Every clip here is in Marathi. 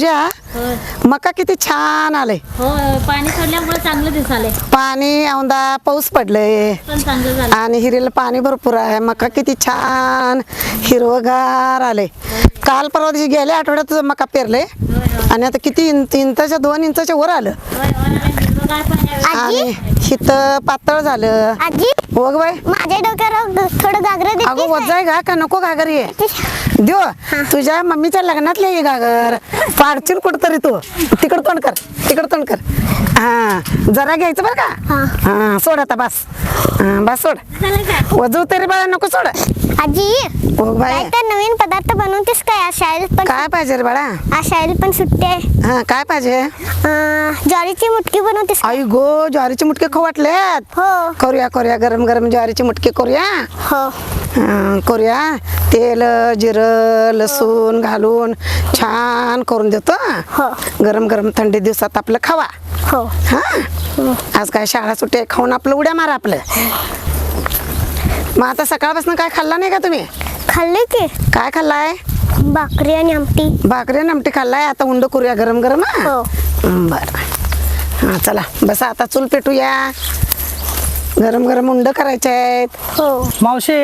पूजा. मका किती छान आले हो पाणी सोडल्यामुळे चांगलं दिसाले पाणी औंदा पाऊस पडलंय. आणि हिरीला पाणी भरपूर आहे. मका किती छान हिरवगार आले काल परवा दिवशी गेल्या आठवड्यात मका पेरले. आणि आता किती इंच इंचाच्या दोन इंचाच्या वर आलं. आणि हित पातळ झालं. आजी? हो ग बाई. माझ्या डोक्यावर थोडं घागरं अगो वजा आहे का? का नको घागर ये? देव तुझ्या मम्मीच्या लग्नातले ही घागर. पाडशील कुठतरी तू. तिकड तोंड कर. तिकड तोंड कर. हा. जरा घ्यायचं बरं का? हा. हा सोड आता बस. हा, बस सोड. वजू तरी बाळा नको सोड. आजी? हो बाई. काय तर नवीन पदार्थ बनवतेस काय? शाळेत पण काय पाहिजे रे बाळा? आज शाळेत पण सुट्टी आहे. हा काय पाहिजे? अं, ज्वारीची मुटकी बनवतेस आई गो ज्वारीचे मुटके खाऊ वाटलेत हो. करूया करूया. गरम गरम ज्वारीचे मुटके करूया? हो. हा, करूया. तेल जिरं लसूण घालून छान करून देतो. हो. गरम गरम थंडी दिवसात आपलं खावा. हो. हा? आज काय शाळा सुट्टी आहे, खाऊन आपलं उड्या मारा आपलं. मग आता सकाळपासून काय खाल्ला नाही का तुम्ही? खाल्ले की? काय खाल्लाय? भाकरी आणि आमटी. भाकरी नमटी खाल्लाय? आता उंड करूया गरम गरम हा? बरं. हां चला बसा आता चूल पेटूया. गरम गरम उंड करायचे आहेत. हो. मावशी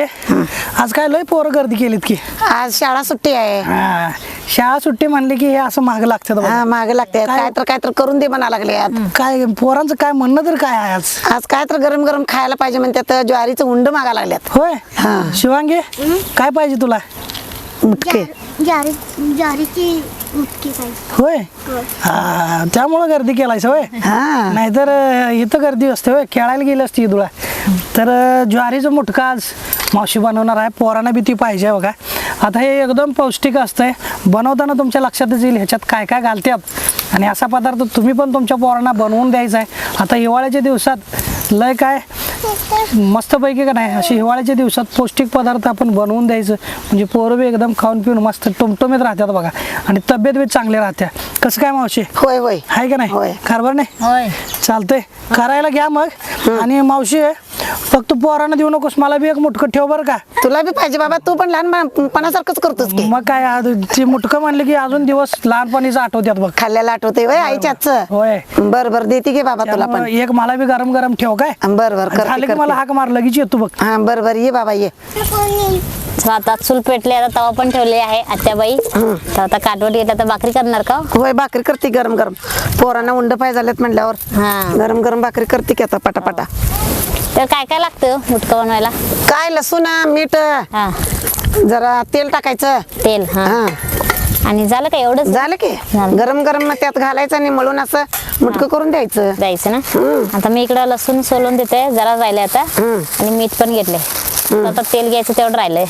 आज काय लय पोरं गर्दी केलीत की? आज शाळा सुट्टी आहे. हा, शाळा सुट्टी म्हणली की हे असं माग लागतं बघा. हा मागे लागते. काय? काय तर काय तर करून दे म्हणा लागले काय पोरांचं काय म्हणणं तर काय आहे आज? आज काय तर गरम गरम खायला पाहिजे म्हणतात ज्वारीचं उंड मागा लागल्यात. होय? हा. शिवांगी काय पाहिजे तुला? मुटके. ज्वारी होय? हा, त्यामुळं गर्दी केलायस होय? हा. नाहीतर इथं गर्दी असते होय खेळायला गेली असती तुला? तर ज्वारीचं मुटका आज मावशी बनवणार आहे पोरांना बी ती पाहिजे बघा. आता हे एकदम पौष्टिक असतंय. बनवताना तुमच्या लक्षातच येईल ह्याच्यात काय काय घालतात आणि असा पदार्थ तुम्ही पण तुमच्या पोरांना बनवून द्यायचा आहे. आता हिवाळ्याच्या दिवसात लय काय मस्तपैकी का नाही? असे हिवाळ्याच्या दिवसात पौष्टिक पदार्थ आपण बनवून द्यायचं. म्हणजे पोरं बी एकदम खाऊन पिऊन मस्त टमटमीत राहतात बघा. आणि तब्येत बी चांगली राहत्या. कसं काय मावशी? होय होय. आहे का नाही? होय. कारभार नाही? होय. चालतंय. करायला घ्या मग. आणि मावशी फक्त पोरांना देऊ नकोस. मला बी एक मुटकं ठेव बरं का. तुला बी पाहिजे बाबा. तू पण लहानपणासारखंच करतोस की. मग काय ते मुटकं म्हणलं की अजून दिवस लहानपणीच आठवत्यात बघ. खाल्ल्याला आठवते वय आईच्या हातचं? होय. बर बर. देते घे बाबा तुला पण. एक मला बी गरम गरम ठेव काय? बर बर. करते की मला. हाक मार लगेच येतो बघ. हा बर बर ये बाबा ये. चला, आता चूल पेटले आता तवा पण ठेवले आहे आत्याबाई. तर आता काटवट घेतला तर भाकरी करणार का? होय भाकरी करते गरम गरम पोरांना उंड पाय झालेत म्हणल्यावर. हा. गरम गरम भाकरी करते की आता पटापटा. तर काय काय लागतं मुटकं बनवायला? काय लसूण मीठ हा. जरा तेल टाकायचं. तेल हा. हा. आणि झालं का एवढंच? झालं की. गरम गरम मग त्यात घालायचं आणि मळून असं मुटकं करून द्यायचं. द्यायचं ना. आता मी इकडं लसूण सोलून देते जरा राहिले आता. आणि मीठ पण घेतले आता तेल घ्यायचं तेवढं राहिलंय.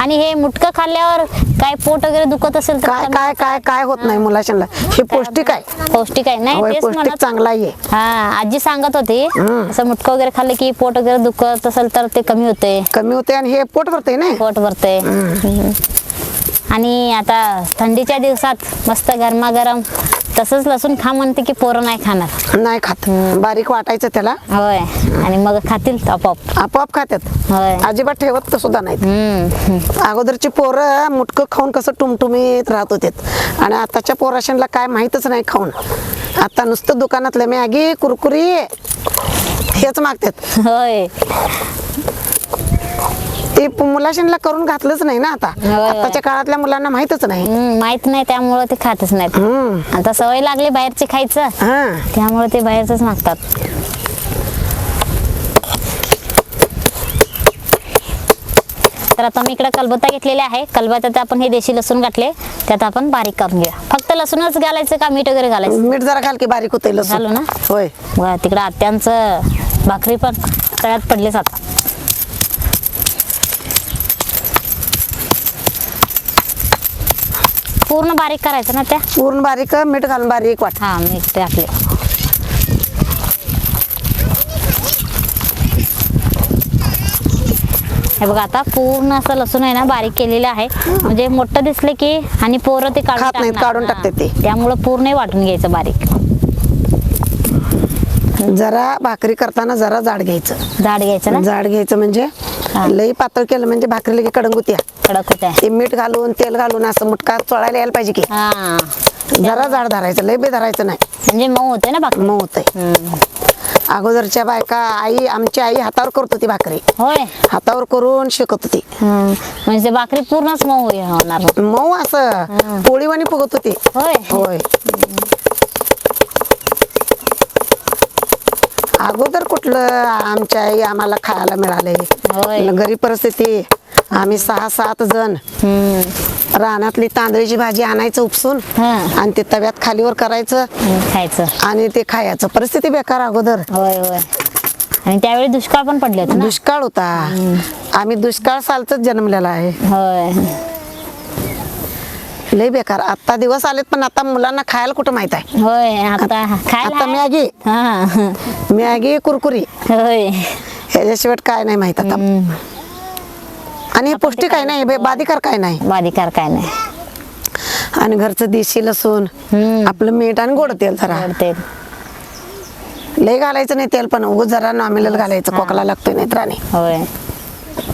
आणि हे मुटकं खाल्ल्यावर काय पोट वगैरे दुखत असेल तर काय काय काय काय होत नाही मुलाशांना. हे पौष्टिक आहे. पौष्टिक आहे. नाही होय तेच पौष्टिक म्हणत चांगला आहे. हा आजी सांगत होती असं मुटकं वगैरे खाल्लं की पोट वगैरे दुखत असेल तर ते कमी होते. कमी होते आणि हे पोट भरते ना? पोट भरते. आणि आता थंडीच्या दिवसात मस्त गरमागरम तसंच लसूण खा म्हणते की पोरं नाही खाणार. नाही खात. बारीक वाटायचं त्याला. होय. आणि मग खातील आपोआप. आपोआप खात्यात. होय. अजिबात ठेवत तर सुद्धा नाहीत. हम्म अगोदरची पोरं मुटकं खाऊन कसं टुमटुमीत राहत होते. आणि आताच्या पोराशांना काय माहीतच नाही खाऊन. आता नुसतं दुकानातलं मॅगी कुरकुरी हेच मागतात. होय. ते मुलाशांना करून घातलंच नाही ना आता. होय, होय. आताच्या काळातल्या मुलांना माहीतच नाही. हम्म, माहीत नाही त्यामुळं ते खातच नाहीत. हम्म. आता सवय लागली बाहेरचे खायचं. हा. त्यामुळे ते बाहेरच मागतात. तर आता मी इकडे कलबत्ता घेतलेला आहे. कलबत्त्यात आपण हे देशी लसूण घातले. त्यात आपण बारीक करून घेऊया. फक्त लसूणच घालायचं का मीठ वगैरे घालायचं? मीठ जरा घाल की बारीक होते घालू लसूण ना? होय. बघा तिकडे आत्यांचं भाकरी पण तळ्यात पडलेच आता. पूर्ण बारीक करायचं ना त्या पूर्ण बारीक मीठ घालून बारीक वाट हा मीठ टाकले हे बघा आता पूर्ण असं लसूण आहे ना बारीक केलेलं आहे म्हणजे मोठं दिसले की आणि पोरं ते खात टाकणार. काढून हा. टाकतात ते. त्यामुळं पूर्ण वाटून घ्यायचं बारीक जरा भाकरी करताना जरा जाड घ्यायचं जाड घ्यायचं ना जाड घ्यायचं म्हणजे. लई पातळ केलं म्हणजे भाकरी लगे कडंग होत्या कडक होते ते मीठ घालून तेल घालून असं मुटका चोळायला यायला पाहिजे की. हा. जरा जाड धरायचं लय बी धरायचं नाही. म्हणजे मऊ होते ना भाकरी? मऊ होतंय हम्म. अगोदरच्या बायका आई आमची आई हातावर करत होती भाकरी. होय? हातावर करून शिकत होती. हम्म. म्हणजे भाकरी पूर्णच मऊ होणार. मऊ असं. पोळीवाणी फुगत होती. होय? होय. अगोदर कुठलं आमच्या आई आम्हाला खायला मिळाले. होय. गरीब परिस्थिती आम्ही सहा सात जण. रानातली तांदळीची भाजी आणायचं उपसून. आणि ते तव्यात खालीवर करायचं खायचं. आणि ते खायचं. परिस्थिती बेकार अगोदर. होय होय. आणि त्यावेळी दुष्काळ पण पडले दुष्काळ होता. आम्ही दुष्काळ सालच जन्मलेला आहे. होय. लय बेकार. आता दिवस आलेत पण आता मुलांना खायला कुठं माहीत आहे? होय आता. मॅगी. हा. मॅगी कुरकुरी. होय. ह्याच्याशिवाय काय नाही माहीत आता. हम्म. आणि हे पौष्टिक आहे नाही बे- बाधिकार काय नाही. बाधिकार काय नाही. आणि घरचं देशी लसूण हम्म. आपलं मीठ आणि गोड तेल जरा. आवडते लय घालायचं नाही तेल पण उगच जरा नॉमिनल घालायचं खोकला लागतोय नाही तर आणि. होय.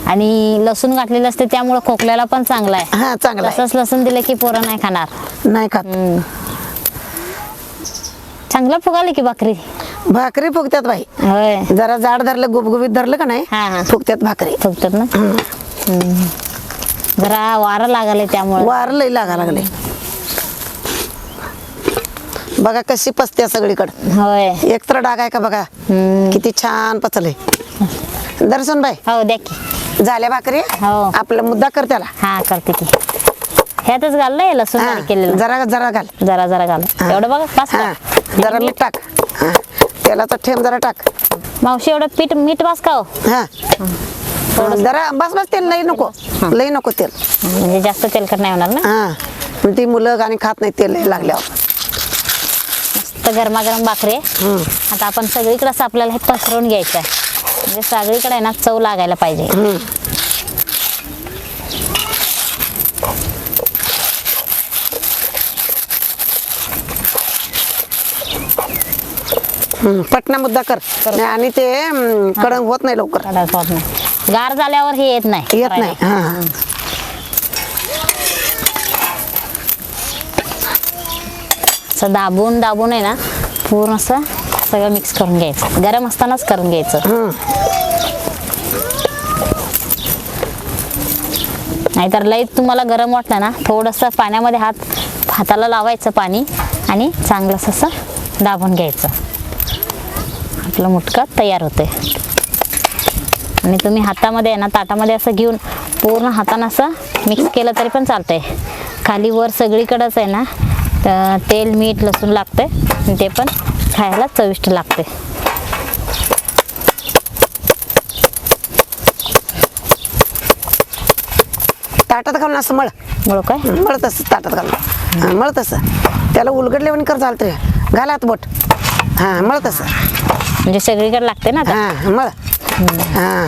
आणि लसूण घातलेलं असते त्यामुळे खोकल्याला पण चांगला आहे. हा चांगला आहे. तसंच लसूण दिलं की पोरं नाही खाणार. नाही खात. हम्म. चांगलं फुगाली की भाकरी? भाकरी फुगत्यात बाई. होय. जरा जाड धरलं गुबगुबीत धरलं का नाही हा, हा. फुगत्यात भाकरी. फुगतात ना? हम्म. जरा वारं लागले त्यामुळे. वार लय लागा लागले बघा कशी पसत्या सगळीकडे. होय. एक तर डाग आहे का बघा? हम्म. किती छान पचले दर्शन बाई. हो द्या की. झाल्या भाकरी? हो. आपला मुद्दा कर त्याला. हा करते की. ह्यातच घाललंय लसूण हा, बारीक केलेलं. जरा जरा घाल. जरा जरा घाल. हा. एवढं बघा पाच हा जरा मीठ टाक. हा तेलाचा ठेम जरा टाक. मावशी एवढं पीठ मीठ बास का हो? हा. जरा बस बस तेल लई नको. लई नको तेल. म्हणजे जास्त तेलकट नाही होणार ना? हा. मग ती मुलं आणि खात नाही तेल लई लागल्यावर. मस्त गरमागरम भाकरी. आहे. आता आपण सगळीकडे असं आपल्याला हे पसरवून घ्यायचं आहे म्हणजे सगळीकडे ना चव लागायला पाहिजे. पटना मुद्दा कर. आणि ते कडंग होत नाही लवकर. कडक होत नाही. गार झाल्यावर हे येत नाही. येत नाही. हा दाबून दाबून आहे ना पूर्ण असं सगळं मिक्स करून घ्यायचं. गरम असतानाच करून घ्यायचं. नाहीतर लई तुम्हाला गरम वाटलं ना थोडंसं पाण्यामध्ये हात हाताला लावायचं पाणी आणि चांगलंच असं दाबून घ्यायचं. आपलं मुटका तयार होते आणि तुम्ही हातामध्ये आहे ना ताटामध्ये असं घेऊन पूर्ण हातानं असं मिक्स केलं तरी पण चालतंय. खाली वर सगळीकडंच आहे ना तेल मीठ लसूण लागतंय. ते पण खायला चविष्ट लागते. ताटात घालून असं मळ. मुळं काय? मळ तसं ताटात घालून. मळ तसं. त्याला उलगडल्यावर कर चालतंय. घालात बोट. हा मळ तसं. म्हणजे सगळीकडे लागते ना. हा मळ. हा.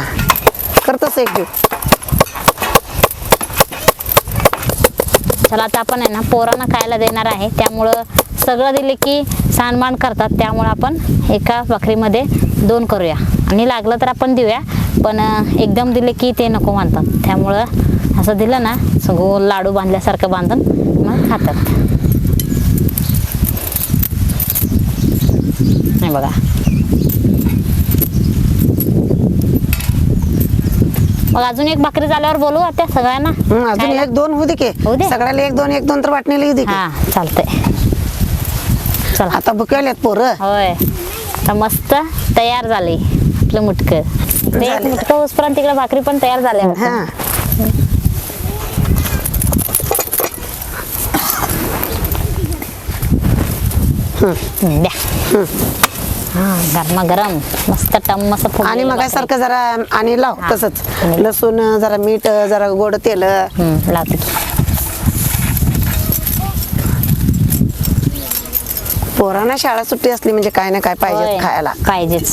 कर तसं एक दिवस. चला आता आपण आहे ना पोरांना खायला देणार आहे. त्यामुळं सगळं दिले की सानमान करतात. त्यामुळं आपण एका भाकरीमध्ये दोन करूया. आणि लागलं तर आपण देऊया. पण एकदम दिले की ते नको मानतात. त्यामुळं असं दिलं ना असं गोल लाडू बांधल्यासारखं बांधून मग खातात. नाही बघा. मग अजून एक भाकरी झाल्यावर बोलू आता सगळ्यांना? अजून? एक दोन होऊ दे की. सगळ्याला एक दोन एक दोन तर वाटणीला येऊ दे हा चालतंय. चला. आता भुकेलेत पोरं. होय. आता मस्त तयार झाले आपलं मुटकं. एक. मुटकं उसपर्यंत तिकडे भाकरी पण तयार झाल्या वाटतं. हा. हम्म, द्या. हा गरमा गरम मस्त टम मस्त आणि मग सारखं जरा आणि लाव. तसंच. लसूण जरा मीठ जरा गोड तेल. लावते. पोरांना शाळा सुट्टी असली म्हणजे काय ना काय पाहिजे होय, खायला. पाहिजेच.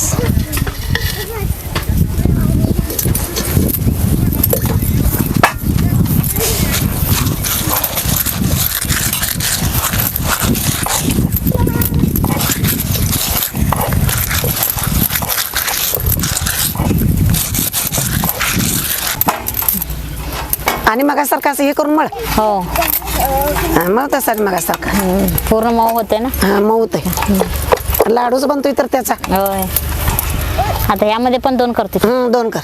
आणि मगासारखं असं हे करून मळ. हो हा, मग तसं मगासारखं हम्म, पूर्ण मऊ होते ना? हा मऊ होतंय लाडूच बनतोय तर त्याचा. होय. आता यामध्ये पण दोन करते. दोन कर.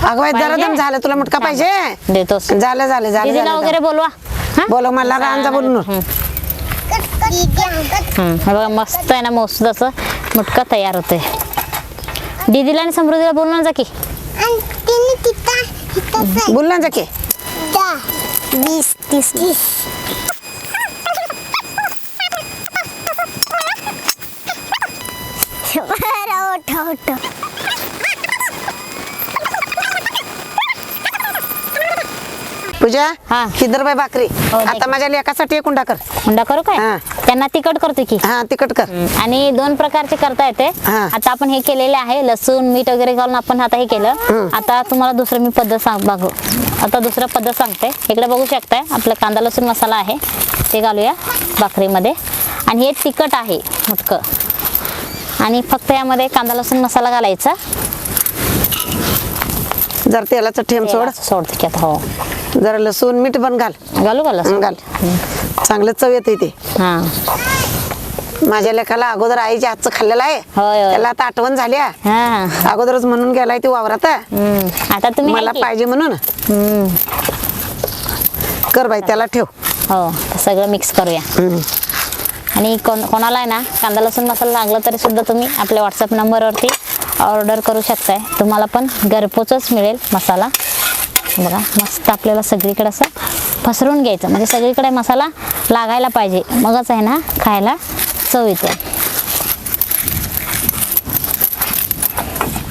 अगं बाई, जरा दम झालं तुला मुटका पाहिजे? देतोस. झालं झालं झालं दीदीला झालं वगैरे बोलवा. हा? बोलव मला रांजा बोलून हे बघा मस्त आहे ना मस्त असं मुटका तयार होते दीदीला आणि समृद्धीला बोलून जा की. बोल ना जाके वीस तीस बरं, उठा, उठा. पूजा हा. किदर बाई भाकरी. हो, दे. आता माझ्या लेकासाठी एक कर. हुंडा करू काय? हा. त्यांना तिखट करतो की. हा तिकट कर. आणि दोन प्रकारचे करता येते. हा. आता आपण हे केलेले आहे लसूण मीठ वगैरे घालून आपण आता हे केलं. आता तुम्हाला दुसरं मी पद्धत सांग बघू. आता दुसरं पद्धत सांगते. इकडे बघू शकताय आपला कांदा लसूण मसाला आहे. ते घालूया भाकरीमध्ये. आणि हे तिखट आहे मुटकं आणि फक्त यामध्ये कांदा लसूण मसाला घालायचा. जरा तेलाचं ठेम सोड. सोडते की आता हो. जरा लसूण मीठ पण घाल. घालू का लसूण? घाल. चांगलं चव येते ते. हां. माझ्या लेखाला अगोदर आईच्या हातचं खाल्लेलं आहे. होय, होय. त्याला आता आठवण झाल्या हां. अगोदरच म्हणून गेलाय ती वावरात हम्म, आता तुम्ही मला आहे की? पाहिजे म्हणून. हम्म, कर बाई त्याला ठेव. हो तर सगळं मिक्स करूया. हम्म. आणि कोण कोणाला आहे ना कांदा लसूण मसाला लागला तरी सुद्धा तुम्ही आपल्या व्हॉट्सअप नंबरवरती ऑर्डर करू शकताय. तुम्हाला पण घरपोचच मिळेल मसाला. बघा मस्त आपल्याला सगळीकडे असं पसरून घ्यायचं. म्हणजे सगळीकडे मसाला लागायला पाहिजे. मगच आहे ना खायला चव येते.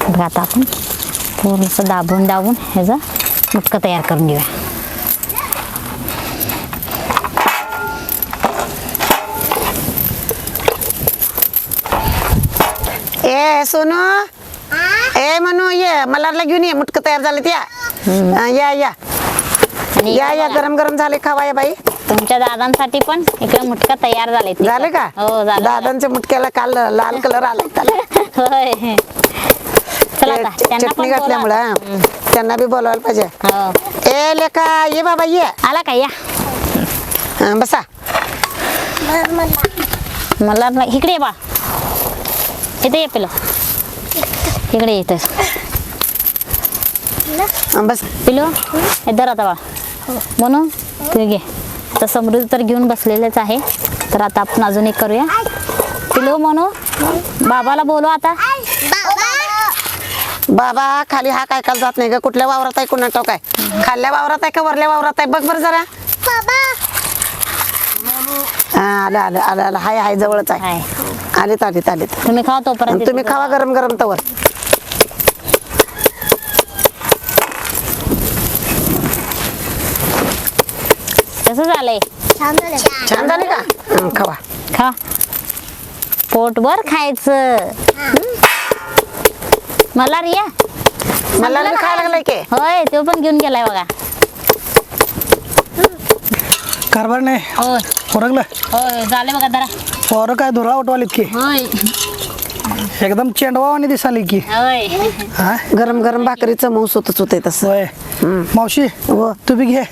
बघा आता आपण पूर्ण दाबून दाबून ह्याचं मुटकं तयार करून घेऊया. ए सोनू. ए म्हणू ये मला घेऊन ये. मुटकं तयार झालं त्या या या. आणि या या. गरम गरम झाले खावा या बाई. तुमच्या दादांसाठी पण इकडे मुटका तयार झाले झाले का? हो झालं. दादांच्या मुटक्याला काल लाल कलर आलाय त्याला. होय. चला आता ते त्यांना चटणी घातल्यामुळं. हा. त्यांना बी बोलवायला पाहिजे. हो. ए लेका ये बाबा ये. आला का? या. हा, बसा. मला ना- इकडे ये बा. इथे ये पिलो. इकडे येत बस. पिलो? इधर आता बा. म्हणून तू घे. आता समृद्धी तर घेऊन बसलेलेच आहे. तर आता आपण अजून एक करूया. पिलो म्हणू बाबाला बोलू आता. बाबा खाली हा काय काल जात नाही का कुठल्या वावरात आहे कुणा ठाऊक आहे? खाल्ल्या वावरात आहे का वरल्या वावरात आहे? बघ बरं जरा. हा आलं आलं आलं आलं. हाय हाय जवळच आहे. हाय. आलेत आलेत आलेत. तुम्ही खावा तोपर्यंत तुम्ही खावा गरम गरम तवर. कसं झालंय? छान झाले का? हं, खावा. खा. पोटभर खायचं. मला रिया मला बी खायला लागलाय की? होय तो पण घेऊन गेलाय बघा. कारभार नाही? होय. ओरखलं होय झाले बघा जरा. पोरं काय धुरा उठवालीत की? होय. एकदम चेंडवावानी दिसाली की. होय. हा? गरम गरम भाकरीचं मऊस होतच होते तसं. होय. मावशी हो. तू बी घे.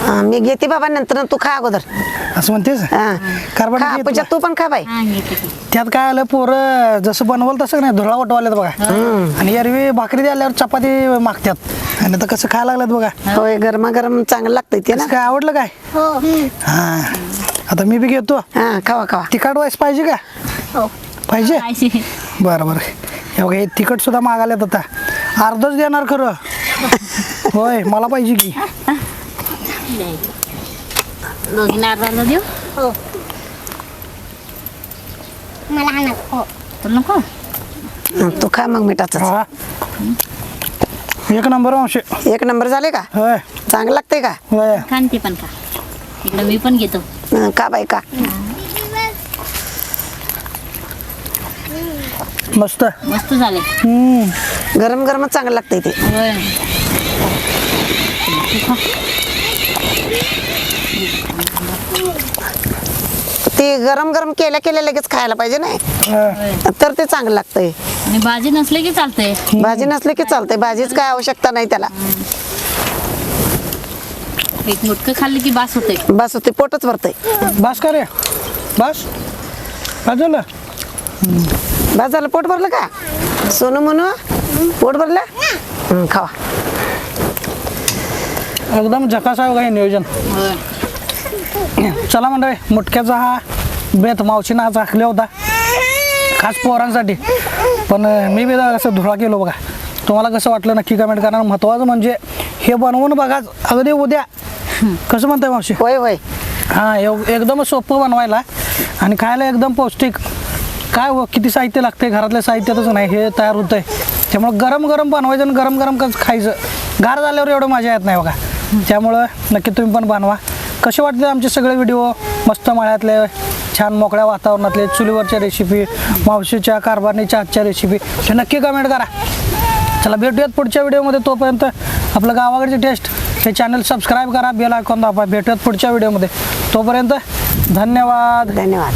हा, मी घेते बाबा नंतर तू खा अगोदर. असं म्हणतेस? हा. कारभार खा नाही पूजा घेत तू पण खा बाई. हा, की. त्यात काय आलं पोरं जसं बनवलं तसं नाही धुरा उठवाल्यात बघा. आणि एरवी भाकरी द्याल्यावर चपाती मागतात आणि आता कसं खायला लागल्यात बघा. होय गरमागरम चांगलं लागतंय ते ना. कसं काय आवडलं काय? हो. हा. आता मी बी घेतो. हा खावा खावा. तिखट वाईस पाहिजे का? हो. पाहिजे? खायची. बरं बरं. हे बघा हे तिखट सुद्धा मागायला आता. अर्धच देणार खरं. होय मला पाहिजे की. देऊ? हो. मला हो. नको? तू खा मग मिठाचं हा. एक नंबर एक नंबर झाले का? होय. चांगलं लागतंय का? होय. पण इकडे मी पण घेतो. हं, का बाई का मस्त. मस्त झाले. हम्म. गरम गरमच चांगलं लागतंय ते. होय. ती गरम गरम केल्या केल्या लगेच खायला पाहिजे नाही तर ते चांगलं लागतंय. आणि भाजी नसले की चालते भाजी नसली की चालतंय. भाजीच काय आवश्यकता नाही त्याला. एक मुटकं खाल्ली की बास होते बस ते पोटच भरतंय. बस का रे? बस? झालं बस झालं पोट भरलं का? सोनू म्हणू पोट भरलं? खावा. एकदम झकास आहे हे नियोजन. चला मंडळी मुटक्याचा हा बेत मावशीनं आज आखला होता. खास पोरांसाठी. पण मी बी असं धुळा केलो बघा. तुम्हाला कसं वाटलं नक्की कमेंट करा महत्त्वाचं म्हणजे हे बनवून बघा अगदी उद्या. कसं म्हणताय मावशी? होय होय. हां एव एकदमच सोपं बनवायला. आणि खायला एकदम पौष्टिक. काय हो किती साहित्य लागते घरातल्या साहित्यातच नाही हे तयार होतं आहे त्यामुळं गरम गरम बनवायचं आणि गरम गरम कसं खायचं? गार झाल्यावर एवढं मजा येत नाही बघा. त्यामुळं नक्की तुम्ही पण बनवा. कसे वाटते आमचे सगळे व्हिडिओ मस्त माळ्यातले छान मोकळ्या वातावरणातले चुलीवरच्या रेसिपी मावशीच्या कारभारणीच्या आजच्या रेसिपी हे नक्की कमेंट करा. चला भेटूयात पुढच्या व्हिडिओमध्ये तोपर्यंत आपलं गावाकडचे टेस्ट हे चॅनल सबस्क्राईब करा बेल आयकॉन दाबा. भेटूयात पुढच्या व्हिडिओमध्ये तोपर्यंत धन्यवाद. धन्यवाद.